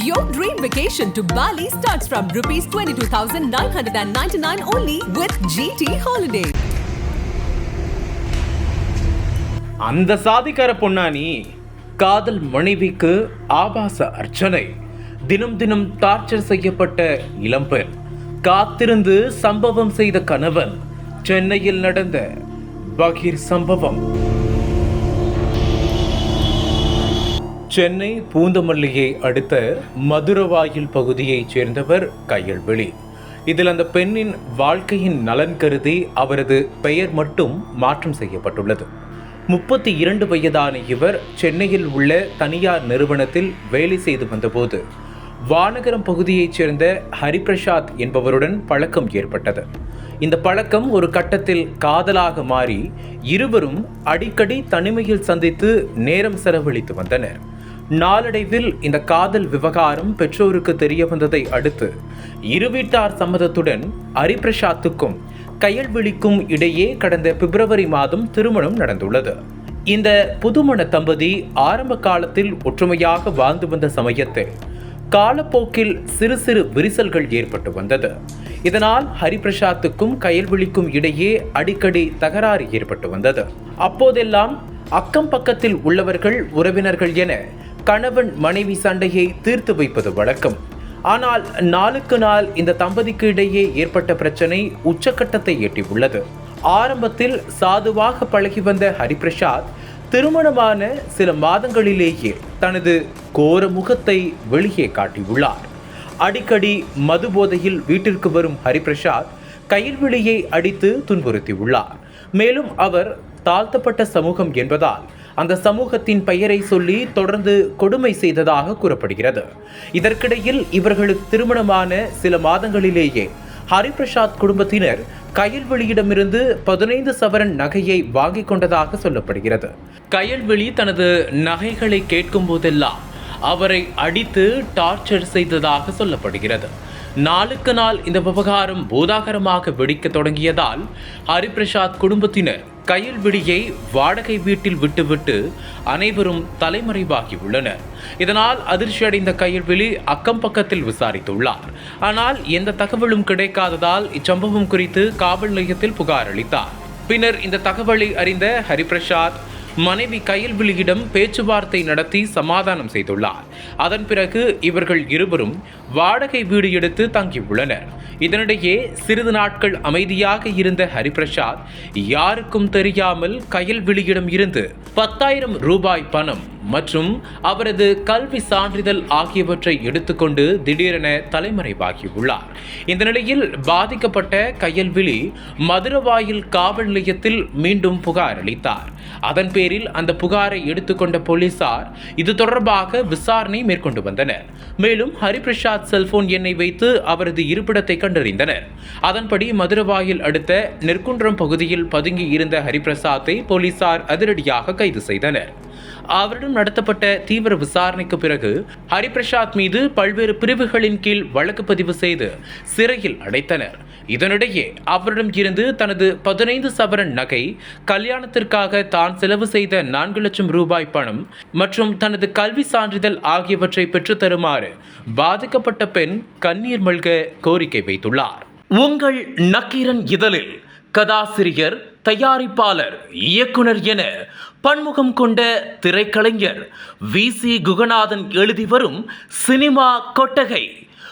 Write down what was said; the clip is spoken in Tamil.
Your dream vacation to Bali starts from rupees 22,999 only with GT Holiday. அந்த சாதிக்கார பொன்னானி காதல் மனைவிக்கு ஆபாச அர்ச்சனை தினம் தினம் டார்ச்சர் செய்யப்பட்ட இளம்பெண் காத்திருந்து சம்பவம் செய்த கணவன் சென்னையில் நடந்த பகீர் சம்பவம் சென்னை பூந்தமல்லியை அடுத்த மதுரவாயில் பகுதியைச் சேர்ந்தவர் கையல்வெளி. இதில் அந்த பெண்ணின் வாழ்க்கையின் நலன் கருதி அவரது பெயர் மட்டும் மாற்றம் செய்யப்பட்டுள்ளது. முப்பத்தி இரண்டு வயதான இவர் சென்னையில் உள்ள தனியார் நிறுவனத்தில் வேலை செய்து வந்தபோது வானகரம் பகுதியைச் சேர்ந்த ஹரிபிரசாத் என்பவருடன் பழக்கம் ஏற்பட்டது. இந்த பழக்கம் ஒரு கட்டத்தில் காதலாக மாறி இருவரும் அடிக்கடி தனிமையில் சந்தித்து நேரம் செலவழித்து வந்தனர். நாளடைவில் இந்த காதல் விவகாரம் பெற்றோருக்கு தெரிய வந்ததை அடுத்து இரு வீட்டார் சம்மதத்துடன் ஹரிபிரசாத்துக்கும் கையல்விழிக்கும் இடையே கடந்த பிப்ரவரி மாதம் திருமணம் நடந்துள்ளது. இந்த புதுமண தம்பதி ஆரம்ப காலத்தில் ஒற்றுமையாக வாழ்ந்து வந்த சமயத்தில் காலப்போக்கில் சிறு சிறு விரிசல்கள் ஏற்பட்டு வந்தது. இதனால் ஹரிபிரசாத்துக்கும் கயல்விழிக்கும் இடையே அடிக்கடி தகராறு ஏற்பட்டு வந்தது. அப்போதெல்லாம் அக்கம் பக்கத்தில் உள்ளவர்கள் உறவினர்கள் என கணவன் மனைவி சண்டையை தீர்த்து வைப்பது வழக்கம். ஆனால் நாளுக்கு நாள் இந்த தம்பதிக்கு இடையே ஏற்பட்ட பிரச்சனை உச்சக்கட்டத்தை எட்டியுள்ளது. ஆரம்பத்தில் சாதுவாக பழகி வந்த ஹரிபிரசாத் திருமணமான சில மாதங்களிலேயே தனது கோர முகத்தை வெளியே காட்டியுள்ளார். அடிக்கடி மது போதையில் வீட்டிற்கு வரும் ஹரிபிரசாத் கயிர்விழியை அடித்து துன்புறுத்தியுள்ளார். மேலும் அவர் தாழ்த்தப்பட்ட சமூகம் என்பதால் அந்த சமூகத்தின் பெயரை சொல்லி தொடர்ந்து கொடுமை செய்ததாக கூறப்படுகிறது. இதற்கிடையில் இவர்களுக்கு திருமணமான சில மாதங்களிலேயே ஹரிபிரசாத் குடும்பத்தினர் கயல்வெளியிடமிருந்து பதினைந்து சவரன் நகையை வாங்கிக் கொண்டதாக சொல்லப்படுகிறது. கயல்வெளி தனது நகைகளை கேட்கும் போதெல்லாம் அவரை அடித்து டார்ச்சர் செய்ததாக சொல்லப்படுகிறது. நாளுக்கு நாள் இந்த விவகாரம் பூதாகரமாக வெடிக்க தொடங்கியதால் ஹரிபிரசாத் குடும்பத்தினர் கயல்விழியை வாடகை வீட்டில் விட்டுவிட்டு அனைவரும் தலைமறைவாகி உள்ளனர் இதனால் அதிர்ச்சியடைந்த கயல்விழி அக்கம் பக்கத்தில் விசாரித்துள்ளார். ஆனால் எந்த தகவலும் கிடைக்காததால் இச்சம்பவம் குறித்து காவல் நிலையத்தில் புகார் அளித்தார். பின்னர் இந்த தகவலை அறிந்த ஹரிபிரசாத் மனைவி கயல்விழியிடம் பேச்சுவார்த்தை நடத்தி சமாதானம் செய்துள்ளார். அதன் பிறகு இவர்கள் இருவரும் வாடகை வீடு எடுத்து தங்கியுள்ளனர். இதனிடையே சிறிது நாட்கள் அமைதியாக இருந்த ஹரிபிரசாத் யாருக்கும் தெரியாமல் கயல்விழியிடம் இருந்து பத்தாயிரம் ரூபாய் பணம் மற்றும் அவரது கல்வி சான்றிதழ் ஆகியவற்றை எடுத்துக்கொண்டு திடீரென தலைமறைவாகியுள்ளார். இந்த நிலையில் பாதிக்கப்பட்ட கையல்விழி மதுரவாயில் காவல் நிலையத்தில் மீண்டும் புகார் அளித்தார். அதன் பேரில் அந்த புகாரை எடுத்துக்கொண்ட போலீசார் இது தொடர்பாக விசாரணை மேற்கொண்டு வந்தனர். மேலும் ஹரிபிரசாத் செல்போன் எண்ணை வைத்து அவரது இருப்பிடத்தை கண்டறிந்தனர். அதன்படி மதுரவாயில் அடுத்த நெற்குன்றம் பகுதியில் பதுங்கி இருந்த ஹரிபிரசாத்தை போலீசார் அதிரடியாக கைது செய்தனர். அவரிடம் நடத்தப்பட்ட தீவிர விசாரணைக்கு பிறகு ஹரிபிரசாத் மீது பல்வேறு பிரிவுகளின் கீழ் வழக்கு பதிவு செய்து சிறையில் அடைத்தனர். இதனிடையே அவரிடம் இருந்து தனது பதினைந்து சவரன் நகை கல்யாணத்திற்காக தான் செலவு செய்த நான்கு லட்சம் ரூபாய் பணம் மற்றும் தனது கல்வி சான்றிதழ் ஆகியவற்றை பெற்று தருமாறு பாதிக்கப்பட்ட பெண் கண்ணீர் மல்க கோரிக்கை வைத்துள்ளார். உங்கள் நக்கீரன் இதழில் கதாசிரியர் தயாரிப்பாளர் இயக்குனர் என பன்முகம் கொண்ட திரைக்கலைஞர் வி. சி. குகநாதன் எழுதி வரும் சினிமா கொட்டகை